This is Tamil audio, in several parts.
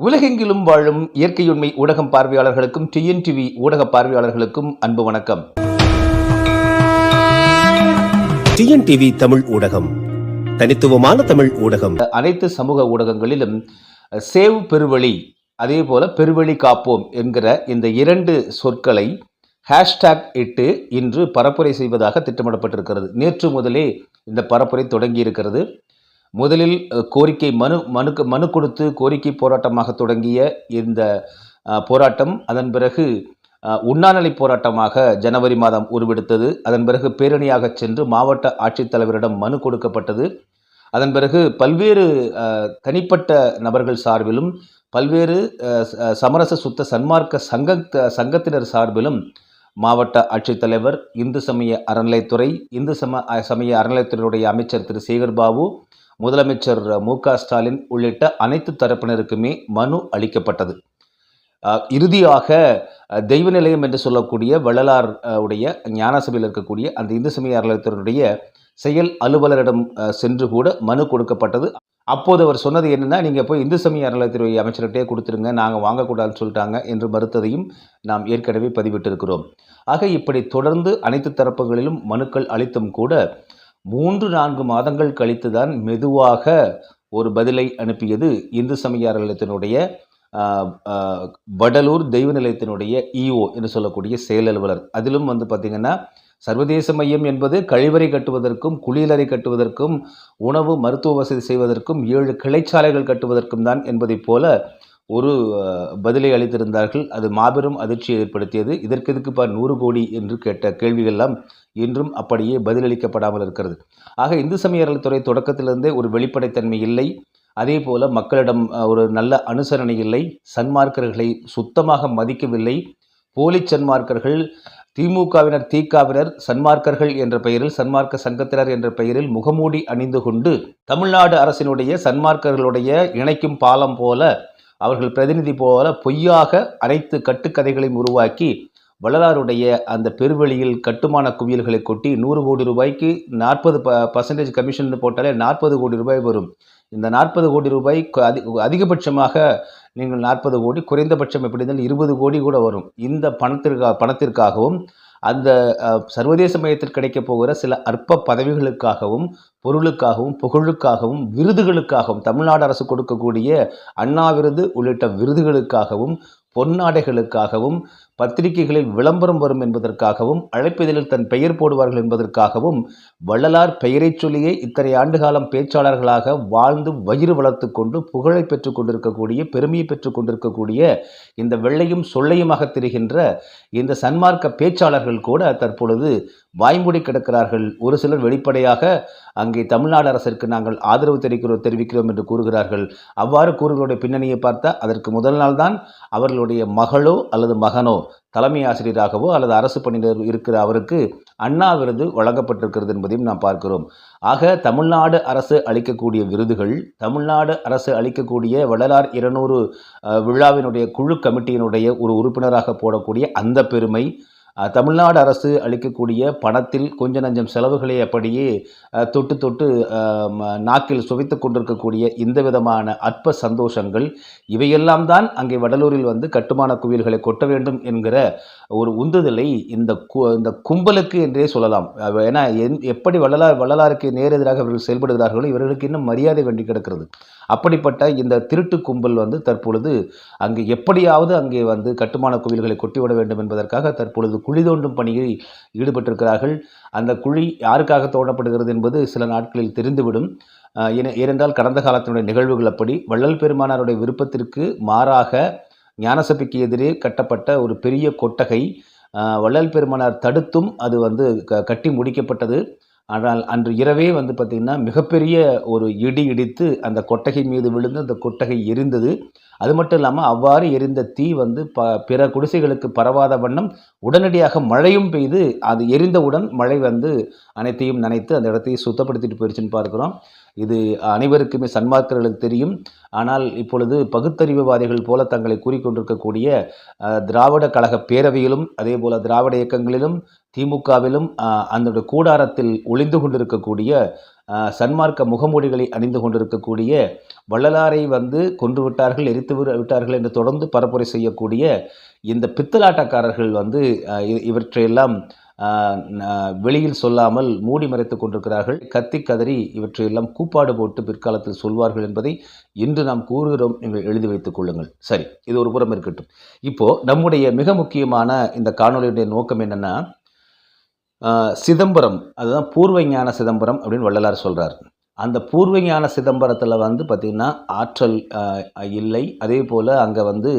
உலகெங்கிலும் வாழும் இயற்கையுண்மை ஊடகம் பார்வையாளர்களுக்கும் டிஎன்டிவி ஊடக பார்வையாளர்களுக்கும் அன்பு வணக்கம். டிஎன்டிவி தமிழ் ஊடகம் தனித்துவமான தமிழ் ஊடகம். அனைத்து சமூக ஊடகங்களிலும் சேவ் பெருவழி அதே போல பெருவழி காப்போம் என்கிற இந்த இரண்டு சொற்களை ஹேஷ்டேக் இட்டு இன்று பரப்புரை செய்வதாக திட்டமிடப்பட்டிருக்கிறது. நேற்று முதலே இந்த பரப்புரை தொடங்கி இருக்கிறது முதலில் கோரிக்கை மனு மனுக்கு மனு கொடுத்து கோரிக்கை போராட்டமாக தொடங்கிய இந்த போராட்டம் அதன் பிறகு உண்ணாநிலை போராட்டமாக ஜனவரி மாதம் உருவெடுத்தது. அதன் பிறகு பேரணியாக சென்று மாவட்ட ஆட்சித்தலைவரிடம் மனு கொடுக்கப்பட்டது. அதன் பிறகு பல்வேறு தனிப்பட்ட நபர்கள் சார்பிலும் பல்வேறு சமரச சுத்த சன்மார்க்க சங்க சங்கத்தினர் சார்பிலும் மாவட்ட ஆட்சித்தலைவர் இந்து சமய அறநிலைத்துறை இந்து சம அ- சமய அறநிலைத்துறையுடைய அமைச்சர் திரு. சேகர் பாபு முதலமைச்சர் மு க ஸ்டாலின் உள்ளிட்ட அனைத்து தரப்பினருக்குமே மனு அளிக்கப்பட்டது. இறுதியாக தெய்வ நிலையம் என்று சொல்லக்கூடிய வள்ளலார் உடைய ஞானசபையில் இருக்கக்கூடிய அந்த இந்து சமய அறநிலையத்தினுடைய செயல் அலுவலரிடம் சென்று கூட மனு கொடுக்கப்பட்டது. அப்போது அவர் சொன்னது என்னென்னா நீங்கள் போய் இந்து சமய அறநிலையத்துறை அமைச்சர்கிட்டே கொடுத்துருங்க நாங்கள் வாங்கக்கூடாதுன்னு சொல்லிட்டாங்க என்று மறுத்ததையும் நாம் ஏற்கனவே பதிவிட்டிருக்கிறோம். ஆக இப்படி தொடர்ந்து அனைத்து தரப்புகளிலும் மனுக்கள் அளித்தும் கூட மூன்று நான்கு மாதங்கள் கழித்து தான் மெதுவாக ஒரு பதிலை அனுப்பியது இந்து சமய அறநிலையத்தினுடைய வடலூர் தெய்வ நிலையத்தினுடைய இஓ என்று சொல்லக்கூடிய செயல் அலுவலர். அதிலும் வந்து பார்த்திங்கன்னா சர்வதேச மையம் என்பது கழிவறை கட்டுவதற்கும் குளியலறை கட்டுவதற்கும் உணவு மருத்துவ வசதி செய்வதற்கும் ஏழு கிளைச்சாலைகள் கட்டுவதற்கும் தான் என்பதைப் போல ஒரு பதிலை அளித்திருந்தார்கள். அது மாபெரும் அதிர்ச்சியை ஏற்படுத்தியது. இதற்கு எதுக்குப்பா நூறு கோடி என்று கேட்ட கேள்விகள்லாம் இன்றும் அப்படியே பதிலளிக்கப்படாமல் இருக்கிறது. ஆக இந்து சமய துறை தொடக்கத்திலிருந்தே ஒரு வெளிப்படைத்தன்மை இல்லை. அதே போல் மக்களிடம் ஒரு நல்ல அனுசரணை இல்லை. சன்மார்க்கர்களை சுத்தமாக மதிக்கவில்லை. போலி சன்மார்க்கர்கள் திமுகவினர் தீக்காவினர் சன்மார்க்கர்கள் என்ற பெயரில் சன்மார்க்க சங்கத்தினர் என்ற பெயரில் முகமூடி அணிந்து கொண்டு தமிழ்நாடு அரசினுடைய சன்மார்க்கர்களுடைய இணைக்கும் பாலம் போல அவர்கள் பிரதிநிதி போல பொய்யாக அனைத்து கட்டுக்கதைகளையும் உருவாக்கி வள்ளலாருடைய அந்த பெருவெளியில் கட்டுமான குவியல்களை கொட்டி நூறு கோடி ரூபாய்க்கு நாற்பது ப பர்சன்டேஜ் கமிஷன் போட்டாலே நாற்பது கோடி ரூபாய் வரும். இந்த நாற்பது கோடி ரூபாய் அதி அதிகபட்சமாக நீங்கள் நாற்பது கோடி குறைந்தபட்சம் எப்படி இருந்தாலும் இருபது கோடி கூட வரும். இந்த பணத்திற்கா பணத்திற்காகவும் அந்த அஹ், சர்வதேச மையத்தில் கிடைக்கப் போகிற சில அற்ப பதவிகளுக்காகவும் பொருளுக்காகவும் புகழுக்காகவும் விருதுகளுக்காகவும் தமிழ்நாடு அரசு கொடுக்கக்கூடிய அண்ணா விருது உள்ளிட்ட விருதுகளுக்காகவும் பொன்னாடைகளுக்காகவும் பத்திரிகைகளில் விளம்பரம் வரும் என்பதற்காகவும் அழைப்பிதழில் தன் பெயர் போடுவார்கள் என்பதற்காகவும் வள்ளலார் பெயரைச் சொல்லியே இத்தனை ஆண்டு காலம் பேச்சாளர்களாக வாழ்ந்து வயிறு வளர்த்து கொண்டு புகழை பெற்றுக் கொண்டிருக்கக்கூடிய பெருமையை பெற்றுக் கொண்டிருக்கக்கூடிய இந்த வெள்ளையும் சொல்லையுமாக தெரிகின்ற இந்த சன்மார்க்க பேச்சாளர்கள் கூட தற்பொழுது வாய்மூடி கிடக்கிறார்கள். ஒரு சிலர் வெளிப்படையாக அங்கே தமிழ்நாடு அரசிற்கு நாங்கள் ஆதரவு தெரிவிக்கிறோம் தெரிவிக்கிறோம் என்று கூறுகிறார்கள். அவ்வாறு கூறுகளுடைய பின்னணியை பார்த்தா அதற்கு முதல் நாள் தான் அவர்களுடைய மகளோ அல்லது மகனோ தலைமை ஆசிரியராகவோ அல்லது அரசு பணியினர் இருக்கிற அவருக்கு அண்ணா விருது வழங்கப்பட்டிருக்கிறது என்பதையும் நாம் பார்க்கிறோம். ஆக தமிழ்நாடு அரசு அளிக்கக்கூடிய விருதுகள் தமிழ்நாடு அரசு அளிக்கக்கூடிய வள்ளலார் இருநூறு விழாவினுடைய குழு கமிட்டியினுடைய ஒரு உறுப்பினராக போடக்கூடிய அந்த பெருமை தமிழ்நாடு அரசு அளிக்கக்கூடிய பணத்தில் கொஞ்ச நஞ்சம் செலவுகளை அப்படியே தொட்டு தொட்டு நாக்கில் சுவைத்து கொண்டிருக்கக்கூடிய இந்த விதமான அற்ப சந்தோஷங்கள் இவையெல்லாம் தான் அங்கே வடலூரில் வந்து கட்டுமான குவியல்களை கொட்ட வேண்டும் என்கிற ஒரு உந்துதலை இந்த கு- இந்த கும்பலுக்கு என்றே சொல்லலாம். ஏன்னா என்- எப்படி வள்ளலார் வள்ளலாருக்கு நேரெதிராக இவர்கள் செயல்படுகிறார்களோ இவர்களுக்கு இன்னும் மரியாதை வேண்டி கிடக்கிறது. அப்படிப்பட்ட இந்த திருட்டு கும்பல் வந்து தற்பொழுது அங்கே எப்படியாவது அங்கே வந்து கட்டுமான கோவில்களை கொட்டிவிட வேண்டும் என்பதற்காக தற்பொழுது குழி தோண்டும் பணியில் ஈடுபட்டிருக்கிறார்கள். அந்த குழி யாருக்காக தோண்டப்படுகிறது என்பது சில நாட்களில் தெரிந்துவிடும். ஏனென்றால் கடந்த காலத்தினுடைய நிகழ்வுகள் அப்படி. வள்ளல் பெருமானாருடைய விருப்பத்திற்கு மாறாக ஞானசபைக்கு எதிரே கட்டப்பட்ட ஒரு பெரிய கொட்டகை வள்ளல் பெருமானார் தடுத்தும் அது வந்து க கட்டி முடிக்கப்பட்டது. ஆனால் அன்று இரவே வந்து பார்த்திங்கன்னா மிகப்பெரிய ஒரு இடி இடித்து அந்த கொட்டகை மீது விழுந்து அந்த கொட்டகை எரிந்தது. அது மட்டும் இல்லாமல் அவ்வாறு எரிந்த தீ வந்து ப பிற குடிசைகளுக்கு பரவாத வண்ணம் உடனடியாக மழையும் பெய்து அது எரிந்தவுடன் மழை வந்து அனைத்தையும் நனைத்து அந்த இடத்தையும் சுத்தப்படுத்திட்டு போயிடுச்சுன்னு பார்க்குறோம். இது அனைவருக்குமே சன்மார்க்கர்களுக்கு தெரியும். ஆனால் இப்பொழுது பகுத்தறிவுவாதிகள் போல தங்களை கூறிக்கொண்டிருக்கக்கூடிய திராவிட கழக பேரவையிலும் அதே போல திராவிட இயக்கங்களிலும் திமுகவிலும் அந்த கூடாரத்தில் ஒளிந்து கொண்டிருக்கக்கூடிய சன்மார்க்க முகமூடிகளை அணிந்து கொண்டிருக்கக்கூடிய வள்ளலாரை வந்து கொன்று விட்டார்கள் எரித்து விட்டார்கள் என்று தொடர்ந்து பரப்புரை செய்யக்கூடிய இந்த பித்தலாட்டக்காரர்கள் வந்து இவற்றையெல்லாம் வெளியில் சொல்லாமல் மூடி மறைத்து கொண்டிருக்கிறார்கள். கத்தி கதறி இவற்றையெல்லாம் கூப்பாடு போட்டு பிற்காலத்தில் சொல்வார்கள் என்பதை இன்று நாம் கூறுகிறோம். நீங்கள் எழுதி வைத்துக் கொள்ளுங்கள். சரி இது ஒரு புறம் இருக்கட்டும். இப்போ நம்முடைய மிக முக்கியமான இந்த காணொளியுடைய நோக்கம் என்னன்னா சிதம்பரம் அதுதான் பூர்வ ஞான சிதம்பரம் அப்படின்னு வள்ளலார் சொல்றார். அந்த பூர்வ ஞான சிதம்பரத்தில் வந்து பார்த்திங்கன்னா ஆற்றல் இல்லை. அதே போல் அங்கே வந்து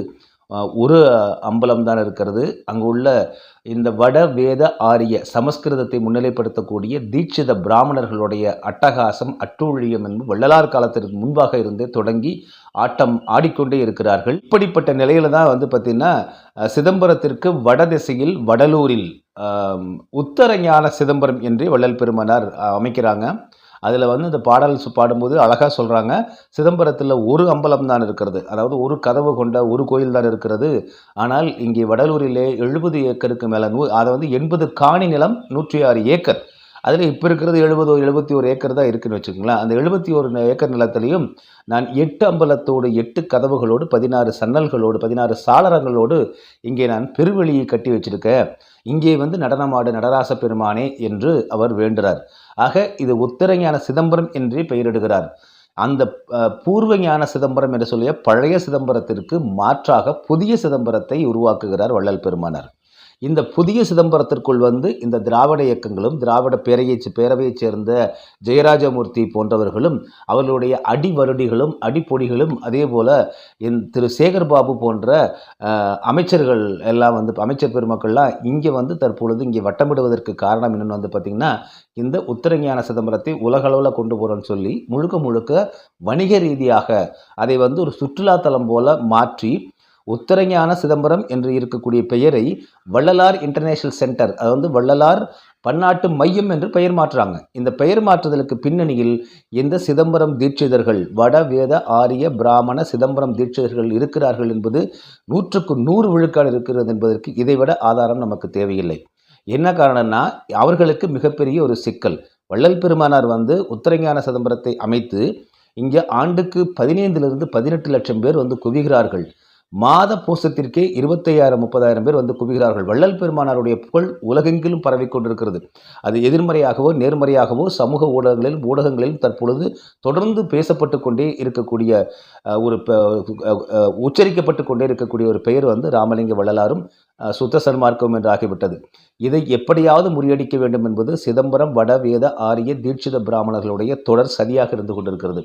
ஒரு அம்பலம் தான் இருக்கிறது. அங்கே உள்ள இந்த வட வேத ஆரிய சமஸ்கிருதத்தை முன்னிலைப்படுத்தக்கூடிய தீட்சித பிராமணர்களுடைய அட்டகாசம் அட்டூழியம் என்பது வள்ளலார் காலத்திற்கு முன்பாக இருந்தே தொடங்கி ஆட்டம் ஆடிக்கொண்டே இருக்கிறார்கள். இப்படிப்பட்ட நிலையில தான் வந்து பார்த்திங்கன்னா சிதம்பரத்திற்கு சிதம்பரத்திற்கு வடதிசையில் வடலூரில் உத்தரஞான சிதம்பரம் என்று வள்ளல் பெருமனார் அமைக்கிறாங்க. அதில் வந்து இந்த பாடல் பாடும்போது அழகாக சொல்கிறாங்க சிதம்பரத்தில் ஒரு அம்பலம் தான் இருக்கிறது. அதாவது ஒரு கதவு கொண்ட ஒரு கோயில் தான் இருக்கிறது. ஆனால் இங்கே வடலூரிலே எழுபது ஏக்கருக்கு மேலே நூ அதை வந்து எண்பது காணி நிலம் நூற்றி ஆறு ஏக்கர். அதில் இப்போ இருக்கிறது எழுபது எழுபத்தி ஒரு ஏக்கர் தான் இருக்குன்னு வச்சுக்கோங்களேன். அந்த எழுபத்தி ஒரு ஏக்கர் நிலத்திலையும் நான் எட்டு அம்பலத்தோடு எட்டு கதவுகளோடு பதினாறு சன்னல்களோடு பதினாறு சாளரங்களோடு இங்கே நான் பெருவெளியை கட்டி வச்சிருக்கேன். இங்கே வந்து நடனமாடு நடராச பெருமானே என்று அவர் வேண்டுறார். ஆக இது உத்தரஞான சிதம்பரம் என்றே பெயரிடுகிறார். அந்த பூர்வ ஞான சிதம்பரம் என்று சொல்லிய பழைய சிதம்பரத்திற்கு மாற்றாக புதிய சிதம்பரத்தை உருவாக்குகிறார் வள்ளல் பெருமானார். இந்த புதிய சிதம்பரத்திற்குள் வந்து இந்த திராவிட இயக்கங்களும் திராவிட பேரையை பேரவையைச் சேர்ந்த ஜெயராஜமூர்த்தி போன்றவர்களும் அவர்களுடைய அடிவருடிகளும் அடிப்பொடிகளும் அதே போல் என் திரு சேகர் பாபு போன்ற அமைச்சர்கள் எல்லாம் வந்து அமைச்சர் பெருமக்கள்லாம் இங்கே வந்து தற்பொழுது இங்கே வட்டமிடுவதற்கு காரணம் என்னென்னு வந்து பார்த்திங்கன்னா இந்த உத்தரஞான சிதம்பரத்தை உலகளவில் கொண்டு போகிறோன்னு சொல்லி முழுக்க முழுக்க வணிக ரீதியாக அதை வந்து ஒரு சுற்றுலாத்தலம் போல் மாற்றி உத்தரஞான சிதம்பரம் என்று இருக்கக்கூடிய பெயரை வள்ளலார் இன்டர்நேஷனல் சென்டர் அது வந்து வள்ளலார் பன்னாட்டு மையம் என்று பெயர் மாற்றுறாங்க. இந்த பெயர் மாற்றுதலுக்கு பின்னணியில் இந்த சிதம்பரம் தீட்சிதர்கள் வட வேத ஆரிய பிராமண சிதம்பரம் தீட்சிதர்கள் இருக்கிறார்கள் என்பது நூற்றுக்கு நூறு விழுக்காடு இருக்கிறது என்பதற்கு இதைவிட ஆதாரம் நமக்கு தேவையில்லை. என்ன காரணம்னா அவர்களுக்கு மிகப்பெரிய ஒரு சிக்கல். வள்ளல் பெருமானார் வந்து உத்தரஞான சிதம்பரத்தை அமைத்து இங்கே ஆண்டுக்கு பதினைந்திலிருந்து பதினெட்டு லட்சம் பேர் வந்து குவிகிறார்கள். மாத பூசத்திற்கே இருபத்தையாயிரம் முப்பதாயிரம் பேர் வந்து குவிகிறார்கள். வள்ளல் பெருமானாருடைய புகழ் உலகெங்கிலும் பரவிக்கொண்டிருக்கிறது அது எதிர்மறையாகவோ நேர்மறையாகவோ சமூக ஊடகங்களிலும் ஊடகங்களிலும் தற்பொழுது தொடர்ந்து பேசப்பட்டு கொண்டே இருக்கக்கூடிய ஒரு உச்சரிக்கப்பட்டு கொண்டே இருக்கக்கூடிய ஒரு பெயர் வந்து ராமலிங்க வள்ளலாரும் சுத்த சன்மார்க்கம் என்று ஆகிவிட்டது. இதை எப்படியாவது முறியடிக்க வேண்டும் என்பது சிதம்பரம் வட வேத ஆரிய தீட்சித பிராமணர்களுடைய தொடர் சரியாக இருந்து கொண்டிருக்கிறது.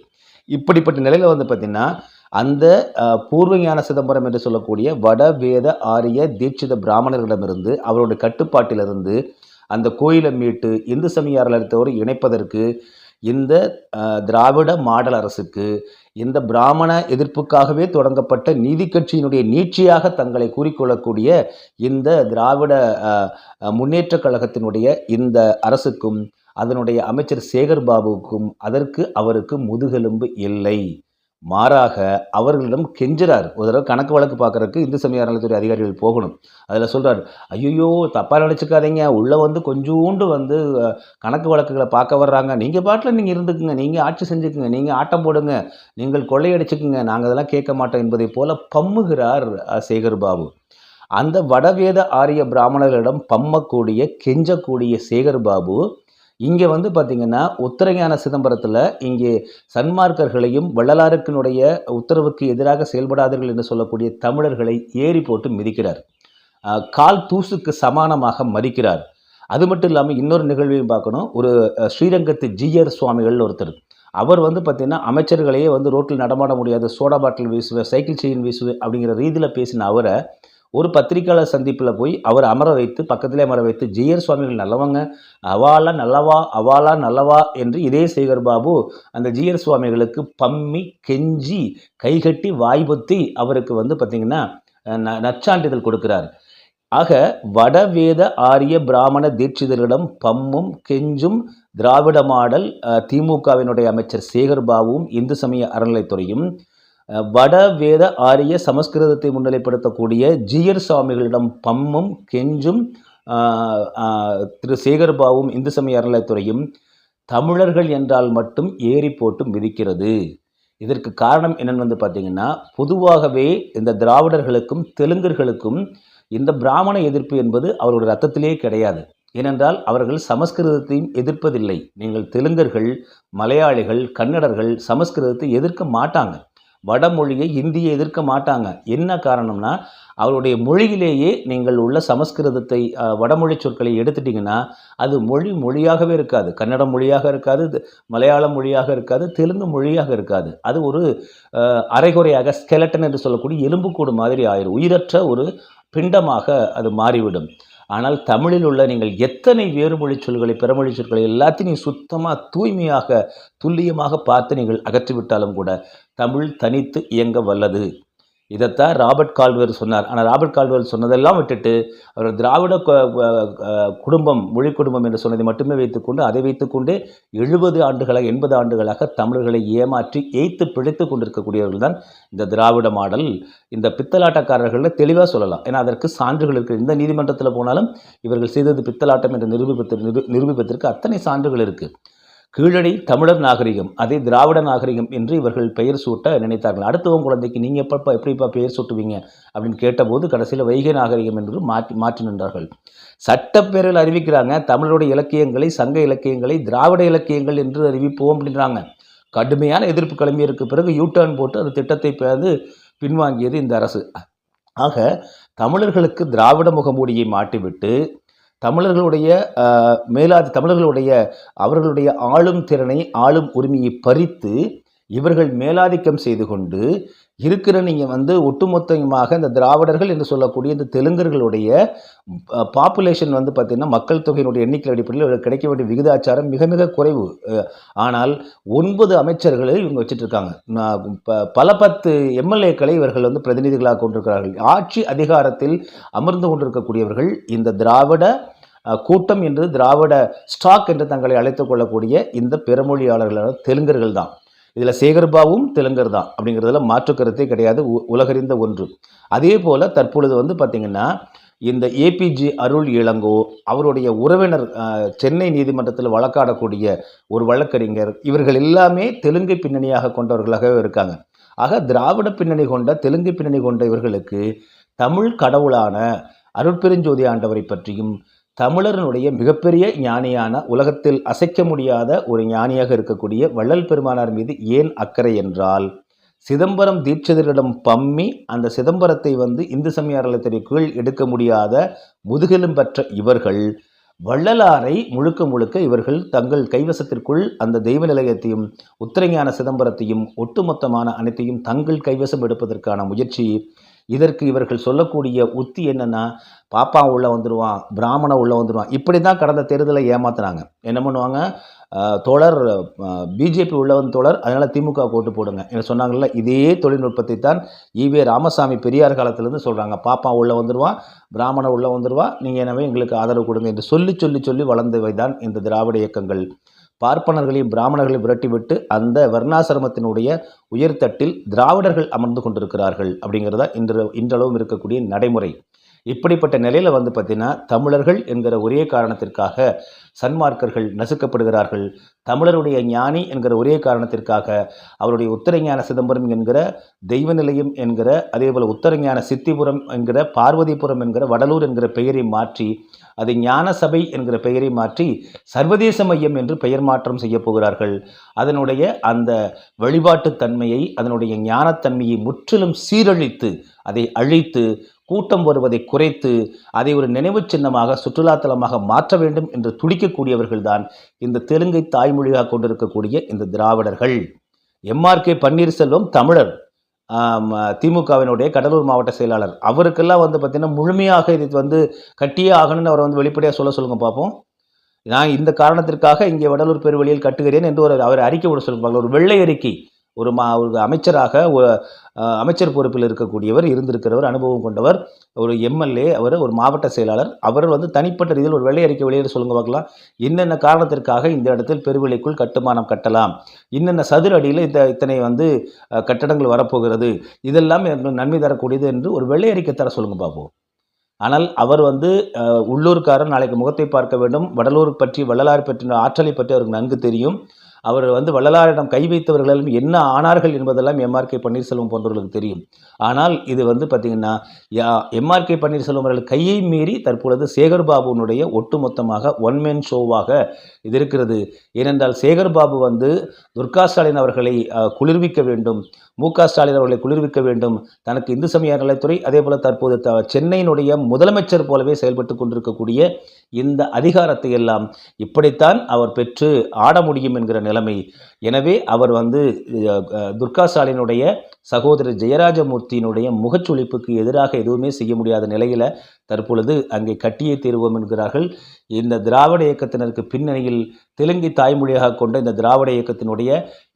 இப்படிப்பட்ட நிலையில் வந்து பார்த்திங்கன்னா அந்த பூர்வ ஞான சிதம்பரம் என்று சொல்லக்கூடிய வட வேத ஆரிய தீட்சித பிராமணர்களிடமிருந்து அவருடைய கட்டுப்பாட்டிலிருந்து அந்த கோயிலை மீட்டு இந்து சமயத்தோடு இணைப்பதற்கு இந்த திராவிட மாடல் அரசுக்கு இந்த பிராமண எதிர்ப்புக்காகவே தொடங்கப்பட்ட நீதி கட்சியினுடைய நீட்சியாக தங்களை கூறிக்கொள்ளக்கூடிய இந்த திராவிட முன்னேற்ற முன்னேற்றக் கழகத்தினுடைய இந்த அரசுக்கும் அதனுடைய அமைச்சர் சேகர் பாபுவுக்கும் அதற்கு அவருக்கு முதுகெலும்பு இல்லை. மாறாக அவர்களிடம் கெஞ்சுறார். ஒரு தடவை கணக்கு வழக்கு பார்க்குறதுக்கு இந்து சமய அறநிலையத்துறை அதிகாரிகள் போகணும். அதில் சொல்கிறார் ஐயோ தப்பாக நினச்சிக்காதீங்க. உள்ளே வந்து கொஞ்சோண்டு வந்து கணக்கு வழக்குகளை பார்க்க வர்றாங்க. நீங்கள் பாட்டில் நீங்கள் இருந்துக்குங்க. நீங்கள் ஆட்சி செஞ்சுக்குங்க. நீங்கள் ஆட்டம் போடுங்க. நீங்கள் கொள்ளையடிச்சுக்குங்க. நாங்கள் அதெல்லாம் கேட்க மாட்டோம் என்பதை போல பம்முகிறார் சேகர் பாபு அந்த வடவேத ஆரிய பிராமணர்களிடம் பம்மக்கூடிய கெஞ்சக்கூடிய சேகர் பாபு இங்கே வந்து பார்த்திங்கன்னா உத்தரஞான சிதம்பரத்தில் இங்கே சன்மார்க்கர்களையும் வள்ளலாருக்கினுடைய உத்தரவுக்கு எதிராக செயல்படாதீர்கள் என்று சொல்லக்கூடிய தமிழர்களை ஏறி போட்டு மிதிக்கிறார். கால் தூசுக்கு சமானமாக மதிக்கிறார். அது மட்டும் இல்லாமல் இன்னொரு நிகழ்வையும் பார்க்கணும். ஒரு ஸ்ரீரங்கத்து ஜிஆர் சுவாமிகள் ஒருத்தர். அவர் வந்து பார்த்திங்கன்னா அமைச்சர்களையே வந்து ரோட்டில் நடமாட முடியாது சோடா பாட்டில் வீசுவேன் சைக்கிள் செயின் வீசுவேன் அப்படிங்கிற ரீதியில் பேசின அவரை ஒரு பத்திரிக்கையாளர் சந்திப்பில் போய் அவர் அமர வைத்து பக்கத்திலே அமர வைத்து ஜிஆர் சுவாமிகள் நல்லவங்க அவாலா நல்லவா அவாலா நல்லவா என்று இதே சேகர் பாபு அந்த ஜிஆர் சுவாமிகளுக்கு பம்மி கெஞ்சி கைகட்டி வாய்பொத்தி அவருக்கு வந்து பார்த்திங்கன்னா நச்சான்றிதழ் ந- நற்சான்றிதழ் கொடுக்கிறார். ஆக வடவேத ஆரிய பிராமண தீட்சிதர்களிடம் பம்மும் கெஞ்சும் திராவிட மாடல் திமுகவினுடைய அமைச்சர் சேகர் பாபுவும் இந்து சமய அறநிலைத்துறையும் வட வேத ஆரிய சமஸ்கிருதத்தை முன்னிலைப்படுத்தக்கூடிய ஜியர் சுவாமிகளிடம் பம்மும் கெஞ்சும் திரு சேகர்பாவும் இந்து சமய அறநிலையத்துறையும் தமிழர்கள் என்றால் மட்டும் ஏறி போட்டு மிதிக்கிறது. இதற்கு காரணம் என்னன்னு வந்து பார்த்தீங்கன்னா பொதுவாகவே இந்த திராவிடர்களுக்கும் தெலுங்கர்களுக்கும் இந்த பிராமண எதிர்ப்பு என்பது அவருடைய ரத்தத்திலே கிடையாது. ஏனென்றால் அவர்கள் சமஸ்கிருதத்தையும் எதிர்ப்பதில்லை. நீங்கள் தெலுங்கர்கள் மலையாளிகள் கன்னடர்கள் சமஸ்கிருதத்தை எதிர்க்க மாட்டாங்க. வடமொழியை இந்தியை எதிர்க்க மாட்டாங்க. என்ன காரணம்னா அவருடைய மொழியிலேயே நீங்கள் உள்ள சமஸ்கிருதத்தை வடமொழி சொற்களை எடுத்துட்டிங்கன்னா அது மொழி மொழியாகவே இருக்காது. கன்னட மொழியாக இருக்காது மலையாள மொழியாக இருக்காது தெலுங்கு மொழியாக இருக்காது. அது ஒரு அரைகுறையாக ஸ்கெலட்டன் என்று சொல்லக்கூடிய எலும்புக்கூடு மாதிரி ஆயிரும். உயிரற்ற ஒரு பிண்டமாக அது மாறிவிடும். ஆனால் தமிழில் உள்ள நீங்கள் எத்தனை வேறுமொழி சொல்களை பிறமொழி சொற்களை எல்லாத்தையும் சுத்தமாக தூய்மையாக துல்லியமாக பார்த்து நீங்கள் அகற்றிவிட்டாலும் கூட தமிழ் தனித்து இயங்க வல்லது. இதைத்தான் ராபர்ட் கால்வேர் சொன்னார். ஆனால் ராபர்ட் கால்வேர் சொன்னதெல்லாம் விட்டுட்டு அவர் திராவிட குடும்பம் மொழி குடும்பம் என்று சொன்னதை மட்டுமே வைத்துக்கொண்டு அதை வைத்துக்கொண்டு எழுபது ஆண்டுகளாக எண்பது ஆண்டுகளாக தமிழர்களை ஏமாற்றி ஏய்த்து பிழைத்து கொண்டிருக்கக்கூடியவர்கள் தான் இந்த திராவிட மாடல். இந்த பித்தலாட்டக்காரர்களில் தெளிவாக சொல்லலாம். ஏன்னா அதற்கு சான்றுகள் இருக்குது இந்த நீதிமன்றத்தில் போனாலும் இவர்கள் செய்தது பித்தலாட்டம் என்று நிரூபிப்பதற்கு நிரு நிரூபிப்பதற்கு அத்தனை சான்றுகள் இருக்குது கீழடி தமிழர் நாகரிகம் அதை திராவிட நாகரிகம் என்று இவர்கள் பெயர் சூட்ட நினைத்தார்கள். அடுத்தவங்க குழந்தைக்கு நீங்கள் எப்பப்பா எப்படிப்பா பெயர் சூட்டுவீங்க? அப்படின்னு கேட்டபோது கடைசியில் வைகை நாகரிகம் என்று மாற்றி மாற்றி நின்றார்கள். சட்டப்பேரில் அறிவிக்கிறாங்க தமிழருடைய இலக்கியங்களை சங்க இலக்கியங்களை திராவிட இலக்கியங்கள் என்று அறிவிப்போம் அப்படின்றாங்க. கடுமையான எதிர்ப்பு கிளம்பியதற்கு பிறகு யூ போட்டு அந்த திட்டத்தை பேர்ந்து பின்வாங்கியது இந்த அரசு. ஆக தமிழர்களுக்கு திராவிட முகமூடியை மாட்டிவிட்டு தமிழர்களுடைய மேலாதி தமிழர்களுடைய அவர்களுடைய ஆளும் திறனை ஆளும் உரிமையை பறித்து இவர்கள் மேலாதிக்கம் செய்து கொண்டு இருக்கிற நீங்கள் வந்து ஒட்டுமொத்தமாக இந்த திராவிடர்கள் என்று சொல்லக்கூடிய இந்த தெலுங்கர்களுடைய பாப்புலேஷன் வந்து பார்த்திங்கன்னா மக்கள் தொகையினுடைய எண்ணிக்கை அடிப்படையில் இவர்கள் கிடைக்க வேண்டிய விகிதாச்சாரம் மிக மிக குறைவு. ஆனால் ஒன்பது அமைச்சர்களை இவங்க வச்சுட்ருக்காங்க. ப- பல பத்து எம்எல்ஏக்களை இவர்கள் வந்து பிரதிநிதிகளாக கொண்டிருக்கிறார்கள். ஆட்சி அதிகாரத்தில் அமர்ந்து கொண்டிருக்கக்கூடியவர்கள் இந்த திராவிட கூட்டம் என்று திராவிட ஸ்டாக் என்று தங்களை அழைத்து கொள்ளக்கூடிய இந்த பிறமொழியாளர்களான தெலுங்கர்கள் தான். இதில் சேகர்பாவும் தெலுங்கர் தான் அப்படிங்கிறதுல மாற்று கருத்தே கிடையாது உ- உலகறிந்த ஒன்று. அதே போல் தற்பொழுது வந்து பார்த்திங்கன்னா இந்த ஏபிஜி அருள் இளங்கோ அவருடைய உறவினர் சென்னை நீதிமன்றத்தில் வழக்காடக்கூடிய ஒரு வழக்கறிஞர் இவர்கள் எல்லாமே தெலுங்கு பின்னணியாக கொண்டவர்களாகவே இருக்காங்க. ஆக திராவிட பின்னணி கொண்ட தெலுங்கு பின்னணி கொண்ட இவர்களுக்கு தமிழ் கடவுளான அருட்பெருஞ்சோதி ஆண்டவரை பற்றியும் தமிழரனுடைய மிகப்பெரிய ஞானியான உலகத்தில் அசைக்க முடியாத ஒரு ஞானியாக இருக்கக்கூடிய வள்ளல் பெருமானார் மீது ஏன் அக்கறை என்றால் சிதம்பரம் தீட்சிதரிடம் பம்மி அந்த சிதம்பரத்தை வந்து இந்து சமய கீழ் எடுக்க முடியாத முதுகெலும் பெற்ற இவர்கள் வள்ளலாரை முழுக்க முழுக்க இவர்கள் தங்கள் கைவசத்திற்குள் அந்த தெய்வ நிலையத்தையும் உத்தரஞான சிதம்பரத்தையும் ஒட்டுமொத்தமான அனைத்தையும் தங்கள் கைவசம் எடுப்பதற்கான முயற்சி இதற்கு இவர்கள் சொல்லக்கூடிய உத்தி என்னென்னா பாப்பா உள்ளே வந்துடுவான் பிராமண உள்ளே வந்துடுவான் இப்படி தான் கடந்த தேர்தலை ஏமாத்துனாங்க. என்ன பண்ணுவாங்க? தோழர் பிஜேபி உள்ள வந்து தோழர் அதனால் திமுக ஓட்டு போடுங்க என்ன சொன்னாங்கல்ல இதே தொழில்நுட்பத்தை தான் ஈவே ராமசாமி பெரியார் காலத்திலேருந்து சொல்கிறாங்க பாப்பா உள்ளே வந்துடுவான் பிராமண உள்ளே வந்துடுவான் நீங்கள் எனவே எங்களுக்கு ஆதரவு கொடுங்க என்று சொல்லி சொல்லி சொல்லி வளர்ந்தவை தான் இந்த திராவிட இயக்கங்கள். பார்ப்பனர்களையும் பிராமணர்களையும் விரட்டிவிட்டு அந்த வர்ணாசிரமத்தினுடைய உயர்தட்டில் திராவிடர்கள் அமர்ந்து கொண்டிருக்கிறார்கள் அப்படிங்கிறதா இன்று இன்றளவும் இருக்கக்கூடிய நடைமுறை. இப்படிப்பட்ட நிலையில் வந்து பார்த்தீங்கன்னா தமிழர்கள் என்கிற ஒரே காரணத்திற்காக சன்மார்க்கர்கள் நசுக்கப்படுகிறார்கள். தமிழருடைய ஞானி என்கிற ஒரே காரணத்திற்காக அவருடைய உத்தரஞான சிதம்பரம் என்கிற தெய்வ நிலையம் என்கிற அதேபோல் உத்தரஞான சித்திபுரம் என்கிற பார்வதிபுரம் என்கிற வடலூர் என்கிற பெயரை மாற்றி அதை ஞான சபை என்கிற பெயரை மாற்றி சர்வதேச மையம் என்று பெயர் மாற்றம் செய்ய போகிறார்கள். அதனுடைய அந்த வழிபாட்டுத் தன்மையை அதனுடைய ஞானத்தன்மையை முற்றிலும் சீரழித்து அதை அழித்து கூட்டம் வருவதை குறைத்து அதை ஒரு நினைவுச் சின்னமாக சுற்றுலாத்தலமாக மாற்ற வேண்டும் என்று துடிக்கக்கூடியவர்கள்தான் இந்த தெலுங்கை தாய்மொழியாக கொண்டிருக்கக்கூடிய இந்த திராவிடர்கள். எம்ஆர்கே பன்னீர்செல்வம் தமிழர். திமுகவினுடைய கடலூர் மாவட்ட செயலாளர். அவருக்கெல்லாம் வந்து பார்த்திங்கன்னா முழுமையாக இது வந்து கட்டியே ஆகணும்னு அவரை வந்து வெளிப்படையாக சொல்ல சொல்லுங்கள் பார்ப்போம். நான் இந்த காரணத்திற்காக இங்கே வடலூர் பெருவெளியில் கட்டுகிறேன் என்று ஒரு அவர் அறிக்கை விட சொல்லுவாங்க ஒரு வெள்ளை அறிக்கை. ஒரு மா ஒரு அமைச்சராக அமைச்சர் பொறுப்பில் இருக்கக்கூடியவர் இருந்திருக்கிறவர் அனுபவம் கொண்டவர் ஒரு எம்எல்ஏ அவர் ஒரு மாவட்ட செயலாளர். அவர் வந்து தனிப்பட்ட ரீதியில் ஒரு வெள்ளை அறிக்கை வெளியிட சொல்லுங்க பார்க்கலாம். என்னென்ன காரணத்திற்காக இந்த இடத்தில் பெருவிலைக்குள் கட்டுமானம் கட்டலாம்? இன்னென்ன சதுர அடியில் இந்த இத்தனை வந்து கட்டடங்கள் வரப்போகிறது? இதெல்லாம் நன்மை தரக்கூடியது என்று ஒரு வெள்ளை அறிக்கை தர சொல்லுங்க பார்ப்போம் ஆனால் அவர் வந்து அஹ், உள்ளூர்காரர் நாளைக்கு முகத்தை பார்க்க வேண்டும். வடலூர் பற்றி வள்ளலார் பற்றின ஆற்றலை பற்றி அவருக்கு நன்கு தெரியும். அவர் வந்து வள்ளலாரிடம் கை வைத்தவர்களும் என்ன ஆனார்கள் என்பதெல்லாம் எம்ஆர் கே பன்னீர்செல்வம் போன்றவர்களுக்கு தெரியும். ஆனால் இது வந்து பார்த்திங்கன்னா எம்ஆர்கே பன்னீர்செல்வம் அவர்கள் கையை மீறி தற்பொழுது சேகர் பாபுனுடைய ஒட்டுமொத்தமாக ஒன் மேன் ஷோவாக இது இருக்கிறது. ஏனென்றால் சேகர் பாபு வந்து துர்கா ஸ்டாலின் அவர்களை குளிர்விக்க வேண்டும். மு க ஸ்டாலின் அவர்களை குளிர்விக்க வேண்டும். தனக்கு இந்து சமய அறநிலைத்துறை அதே போல தற்போது த சென்னையினுடைய முதலமைச்சர் போலவே செயல்பட்டு கொண்டிருக்கக்கூடிய இந்த அதிகாரத்தை எல்லாம் இப்படித்தான் அவர் பெற்று ஆட முடியும் என்கிற நிலைமை. எனவே அவர் வந்து துர்கா ஸ்டாலினுடைய சகோதரர் ஜெயராஜமூர்த்தியினுடைய முகச்சுளிப்புக்கு எதிராக எதுவுமே செய்ய முடியாத நிலையில் தற்பொழுது அங்கே கட்டியே தீர்வோம் என்கிறார்கள். இந்த திராவிட இயக்கத்தினருக்கு பின்னணியில் தெலுங்கை தாய்மொழியாக கொண்ட இந்த திராவிட இயக்கத்தினுடைய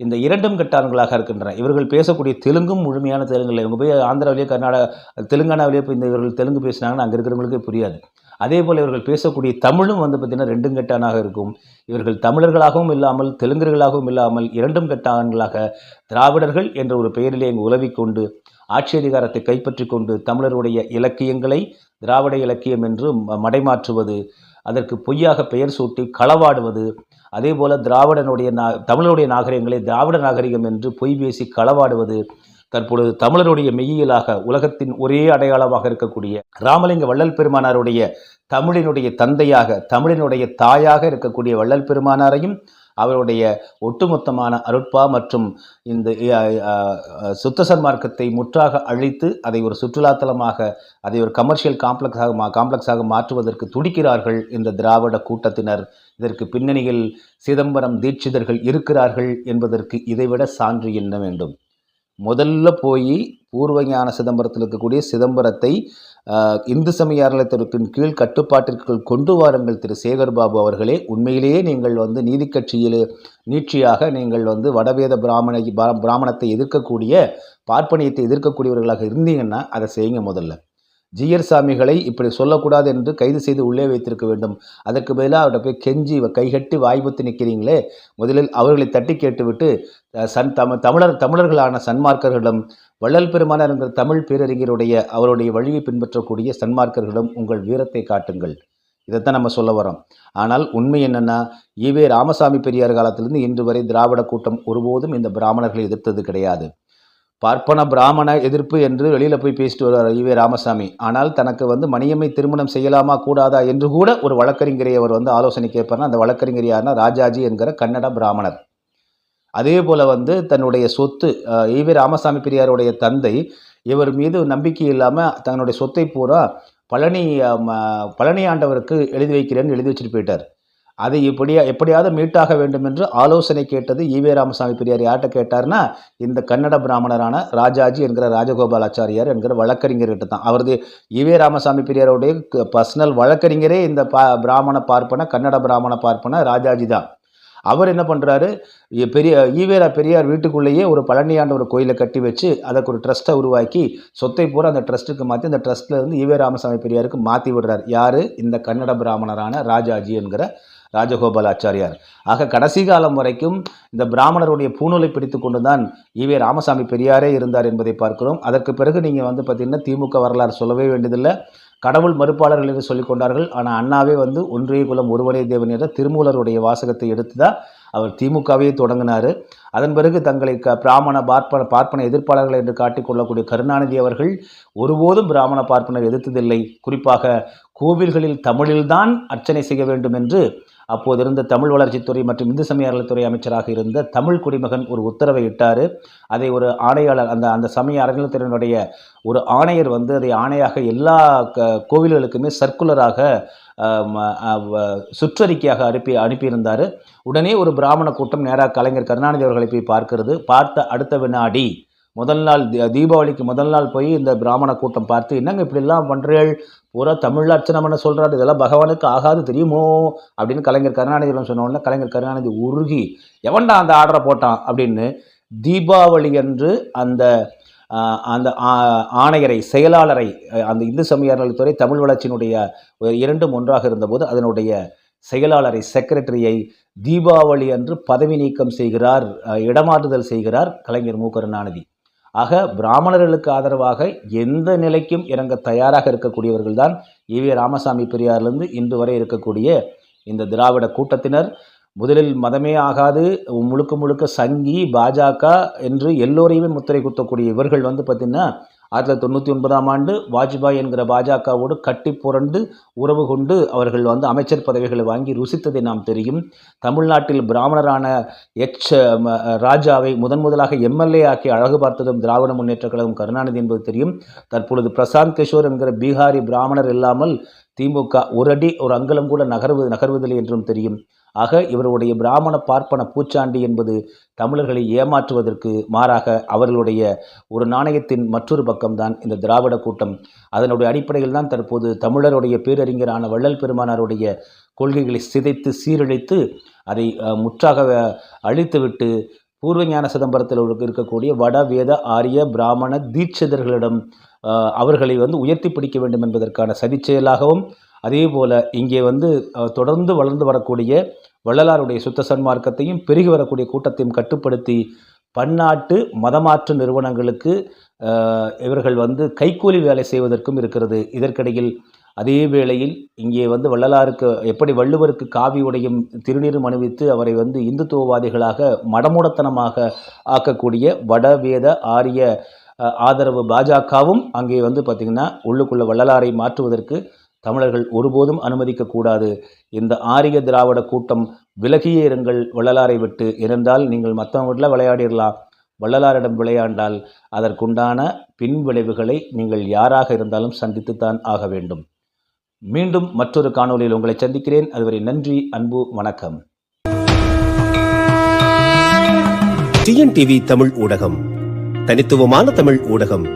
இந்த இரண்டும் கட்டான்களாக இருக்கின்றன. இவர்கள் பேசக்கூடிய தெலுங்கும் முழுமையான தெலுங்கு இவங்க போய் ஆந்திராவிலேயே கர்நாடகா தெலுங்கானாவிலேயே போய் இந்த இவர்கள் தெலுங்கு பேசினாங்கன்னா அங்கே இருக்கிறவங்களுக்கே புரியாது. அதே போல் இவர்கள் பேசக்கூடிய தமிழும் வந்து பார்த்திங்கன்னா ரெண்டும் கட்டானாக இருக்கும். இவர்கள் தமிழர்களாகவும் இல்லாமல் தெலுங்கர்களாகவும் இல்லாமல் இரண்டும் கட்டான்களாக திராவிடர்கள் என்ற ஒரு பெயரிலே இங்கு உலவிக் கொண்டு ஆட்சி அதிகாரத்தை கைப்பற்றி கொண்டு தமிழருடைய இலக்கியங்களை திராவிட இலக்கியம் என்று மடைமாற்றுவது அதற்கு பொய்யாக பெயர் சூட்டி களவாடுவது அதே போல திராவிடனுடைய நா தமிழருடைய நாகரிகங்களை திராவிட நாகரிகம் என்று பொய் பேசி களவாடுவது தற்பொழுது தமிழருடைய மெய்யியலாக உலகத்தின் ஒரே அடையாளமாக இருக்கக்கூடிய ராமலிங்க வள்ளல் பெருமானாருடைய தமிழினுடைய தந்தையாக தமிழினுடைய தாயாக இருக்கக்கூடிய வள்ளல் பெருமானாரையும் அவருடைய ஒட்டுமொத்தமான அருட்பா மற்றும் இந்த சுத்த சன்மார்க்கத்தை முற்றாக அழித்து அதை ஒரு சுற்றுலாத்தலமாக அதை ஒரு கமர்ஷியல் காம்ப்ளெக்ஸாக மா காம்ப்ளெக்ஸாக மாற்றுவதற்கு துடிக்கிறார்கள் இந்த திராவிட கூட்டத்தினர். இதற்கு பின்னணியில் சிதம்பரம் தீட்சிதர்கள் இருக்கிறார்கள் என்பதற்கு இதைவிட சான்று என்ன வேண்டும்? முதல்ல போய் பூர்வஞான சிதம்பரத்தில் இருக்கக்கூடிய சிதம்பரத்தை இந்து சமய அறநிலையத்திற்கின் கீழ் கட்டுப்பாட்டிற்குள் கொண்டு வாருங்கள் திரு சேகர் பாபு அவர்களே. உண்மையிலேயே நீங்கள் வந்து நீதி கட்சியில் நீட்சியாக நீங்கள் வந்து வடவேத பிராமண பிரா- பிராமணத்தை எதிர்க்கக்கூடிய பார்ப்பனியத்தை எதிர்க்கக்கூடியவர்களாக இருந்தீங்கன்னா அதை செய்யுங்க முதல்ல. ஜியர் சாமிகளை இப்படி சொல்லக்கூடாது என்று கைது செய்து உள்ளே வைத்திருக்க வேண்டும். அதற்கு பதிலாக அவர்கிட்ட போய் கெஞ்சி கைகட்டி வாய்ப்புத்து நிற்கிறீங்களே முதலில் அவர்களை தட்டி கேட்டுவிட்டு சன் தம தமிழர் தமிழர்களான சன்மார்க்கர்களிடம் வள்ளல் பெருமானார் என்கிற தமிழ் பேரறிஞருடைய அவருடைய வழியை பின்பற்றக்கூடிய சன்மார்க்கர்களிடம் உங்கள் வீரத்தை காட்டுங்கள். இதைத்தான் நம்ம சொல்ல வரோம் ஆனால் உண்மை என்னென்னா ஈவே ராமசாமி பெரியார் காலத்திலிருந்து இன்று வரை திராவிட கூட்டம் ஒருபோதும் இந்த பிராமணர்களை எதிர்த்தது கிடையாது. பார்ப்பன பிராமண எதிர்ப்பு என்று வெளியில் போய் பேசிட்டு வருவார் ஈவே ராமசாமி. ஆனால் தனக்கு வந்து மணியம்மை திருமணம் செய்யலாமா கூடாதா என்று கூட ஒரு வழக்கறிஞரை அவர் வந்து ஆலோசனை கேட்பார்னா அந்த வழக்கறிஞர் யார்னா ராஜாஜி என்கிற கன்னட பிராமணர். அதே போல் வந்து தன்னுடைய சொத்து ஈவே ராமசாமி பெரியாருடைய தந்தை இவர் மீது நம்பிக்கை இல்லாமல் தன்னுடைய சொத்தை பூரா பழனி ம- பழனி ஆண்டவருக்கு எழுதி வைக்கிறேன்னு எழுதி வச்சுட்டு போயிட்டார். அதை இப்படியா எப்படியாவது மீட்டாக வேண்டும் என்று ஆலோசனை கேட்டது ஈவே ராமசாமி பெரியார். யார்கிட்ட கேட்டார்னா இந்த கன்னட பிராமணரான ராஜாஜி என்கிற ராஜகோபாலாச்சாரியார் என்கிற வழக்கறிஞர்கிட்ட தான் அவரது ஈவே ராமசாமி பெரியாருடைய பர்சனல் வழக்கறிஞரே இந்த பா பிராமண பார்ப்பன கன்னட பிராமண பார்ப்பன ராஜாஜி தான் அவர் என்ன பண்ணுறாரு பெரிய ஈவேரா பெரியார் வீட்டுக்குள்ளேயே ஒரு பழனியாண்ட ஒரு கோயிலை கட்டி வச்சு அதற்கு ஒரு ட்ரஸ்ட்டை உருவாக்கி சொத்தை பூரா அந்த ட்ரஸ்ட்டுக்கு மாற்றி அந்த ட்ரஸ்ட்டில் இருந்து ஈவே ராமசாமி பெரியாருக்கு மாற்றி விடுறார். யார்? இந்த கன்னட பிராமணரான ராஜாஜி என்கிற ராஜகோபாலாச்சாரியார். ஆக கடைசி காலம் வரைக்கும் இந்த பிராமணருடைய பூநூலை பிடித்து கொண்டு தான் ஈவே ராமசாமி பெரியாரே இருந்தார் என்பதை பார்க்கிறோம். அதற்கு பிறகு நீங்கள் வந்து பார்த்திங்கன்னா திமுக வரலாறு சொல்லவே வேண்டியதில்லை. கடவுள் மறுப்பாளர்கள் என்று சொல்லிக் கொண்டார்கள். ஆனால் அண்ணாவே வந்து ஒன்றிய குலம் ஒருவனே தேவன் என்ற திருமூலருடைய வாசகத்தை எடுத்து தான் அவர் திமுகவே தொடங்கினார். அதன் பிறகு தங்களை க பிராமண பார்ப்பன பார்ப்பன எதிர்ப்பாளர்கள் என்று காட்டிக்கொள்ளக்கூடிய கருணாநிதி அவர்கள் ஒருபோதும் பிராமண பார்ப்பனர் எதிர்த்ததில்லை. குறிப்பாக கோவில்களில் தமிழில்தான் அர்ச்சனை செய்ய வேண்டும் என்று அப்போது இருந்த தமிழ் வளர்ச்சித்துறை மற்றும் இந்து சமய அறநிலைத்துறை அமைச்சராக இருந்த தமிழ் குடிமகன் ஒரு உத்தரவை இட்டார். அதை ஒரு ஆணையாளர் அந்த அந்த சமய அறநிலைத்துறையினுடைய ஒரு ஆணையர் வந்து அதை ஆணையாக எல்லா க கோவில்களுக்குமே சர்க்குலராக சுற்றறிக்கையாக அனுப்பி அனுப்பியிருந்தார். உடனே ஒரு பிராமண கூட்டம் நேராக கலைஞர் கருணாநிதி அவர்களை போய் பார்க்கிறது. பார்த்த அடுத்த வினாடி முதல் நாள் தீ- தீபாவளிக்கு முதல் நாள் போய் இந்த பிராமண கூட்டம் பார்த்து என்னங்க இப்படிலாம் பண்ணுறீள் பூரா தமிழ் அர்ச்சனை சொல்கிறாரு இதெல்லாம் பகவானுக்கு ஆகாது தெரியுமோ? அப்படின்னு கலைஞர் கருணாநிதியிடம் சொன்ன உடனே கலைஞர் கருணாநிதி உருகி எவன்டா அந்த ஆர்டரை போட்டான்? அப்படின்னு தீபாவளி அன்று அந்த அந்த ஆணையரை செயலாளரை அந்த இந்து சமய அறநிலைத்துறை தமிழ் வளர்ச்சியினுடைய இரண்டும் ஒன்றாக இருந்தபோது அதனுடைய செயலாளரை செக்ரட்டரியை தீபாவளி அன்று பதவி நீக்கம் செய்கிறார் இடமாறுதல் இடமாற்றுதல் செய்கிறார் கலைஞர் மு. கருணாநிதி. ஆக பிராமணர்களுக்கு ஆதரவாக எந்த நிலைக்கும் இறங்க தயாராக இருக்கக்கூடியவர்கள் தான் ஈவே ராமசாமி பெரியாரிலிருந்து இன்று வரை இருக்கக்கூடிய இந்த திராவிட கூட்டத்தினர். முதலில் மதமே ஆகாது முழுக்க முழுக்க சங்கி பாஜக என்று எல்லோரையுமே முத்திரை குத்தக்கூடிய இவர்கள் வந்து பார்த்திங்கன்னா ஆயிரத்தி தொள்ளாயிரத்தி தொண்ணூற்றி ஒன்பதாம் ஆண்டு வாஜ்பாய் என்கிற பாஜகவோடு கட்டி புரண்டு உறவு கொண்டு அவர்கள் வந்து அமைச்சர் பதவிகளை வாங்கி ருசித்ததை நாம் தெரியும். தமிழ்நாட்டில் பிராமணரான எச் ராஜாவை முதன் முதலாக எம்எல்ஏ ஆக்கி அழகு பார்த்ததும் திராவிட முன்னேற்ற கழகம் கருணாநிதி என்பது தெரியும். தற்பொழுது பிரசாந்த் கிஷோர் என்கிற பீகாரி பிராமணர் இல்லாமல் திமுக ஒரு அடி ஒரு அங்கலம் கூட நகர்வு நகர்வதில்லை என்றும் தெரியும். ஆக இவருடைய பிராமண பார்ப்பன பூச்சாண்டி என்பது தமிழர்களை ஏமாற்றுவதற்கு மாறாக அவர்களுடைய ஒரு நாணயத்தின் மற்றொரு பக்கம்தான் இந்த திராவிட கூட்டம். அதனுடைய அடிப்படையில் தான் தற்போது தமிழருடைய பேரறிஞரான வள்ளல் பெருமானாருடைய கொள்கைகளை சிதைத்து சீரழித்து அதை முற்றாக அழித்துவிட்டு பூர்வஞான சிதம்பரத்தில் இருக்கக்கூடிய வட வேத ஆரிய பிராமண தீட்சிதர்களிடம் அவர்களை வந்து உயர்த்தி பிடிக்க வேண்டும் என்பதற்கான சதிச்செயலாகவும் அதே போல் இங்கே வந்து தொடர்ந்து வளர்ந்து வரக்கூடிய வள்ளலாருடைய சுத்த சன்மார்க்கத்தையும் பெருகி வரக்கூடிய கூட்டத்தையும் கட்டுப்படுத்தி பன்னாட்டு மதமாற்று நிறுவனங்களுக்கு இவர்கள் வந்து கைக்கூலி வேலை செய்வதற்கும் இருக்கிறது. இதற்கிடையில் அதே வேளையில் இங்கே வந்து வள்ளலாருக்கு எப்படி வள்ளுவருக்கு காவி உடையும் திருநீரும் அணிவித்து அவரை வந்து இந்துத்துவவாதிகளாக மடமூடத்தனமாக ஆக்கக்கூடிய வடவேத ஆரிய ஆதரவு பாஜகவும் அங்கே வந்து பார்த்திங்கன்னா உள்ளுக்குள்ள வள்ளலாரை மாற்றுவதற்கு தமிழர்கள் ஒருபோதும் அனுமதிக்கக்கூடாது. இந்த ஆரிய திராவிட கூட்டம் விலகியே இருங்கள். வள்ளலாரை விட்டு இருந்தால் நீங்கள் மற்றவங்க வீட்டில் விளையாடிடலாம் வள்ளலாரிடம் விளையாண்டால் அதற்குண்டான பின் விளைவுகளை நீங்கள் யாராக இருந்தாலும் சந்தித்துத்தான் ஆக வேண்டும். மீண்டும் மற்றொரு காணொளியில் உங்களை சந்திக்கிறேன். அதுவரை நன்றி அன்பு வணக்கம். டிஎன்டிவி தமிழ் ஊடகம். தனித்துவமான தமிழ் ஊடகம்.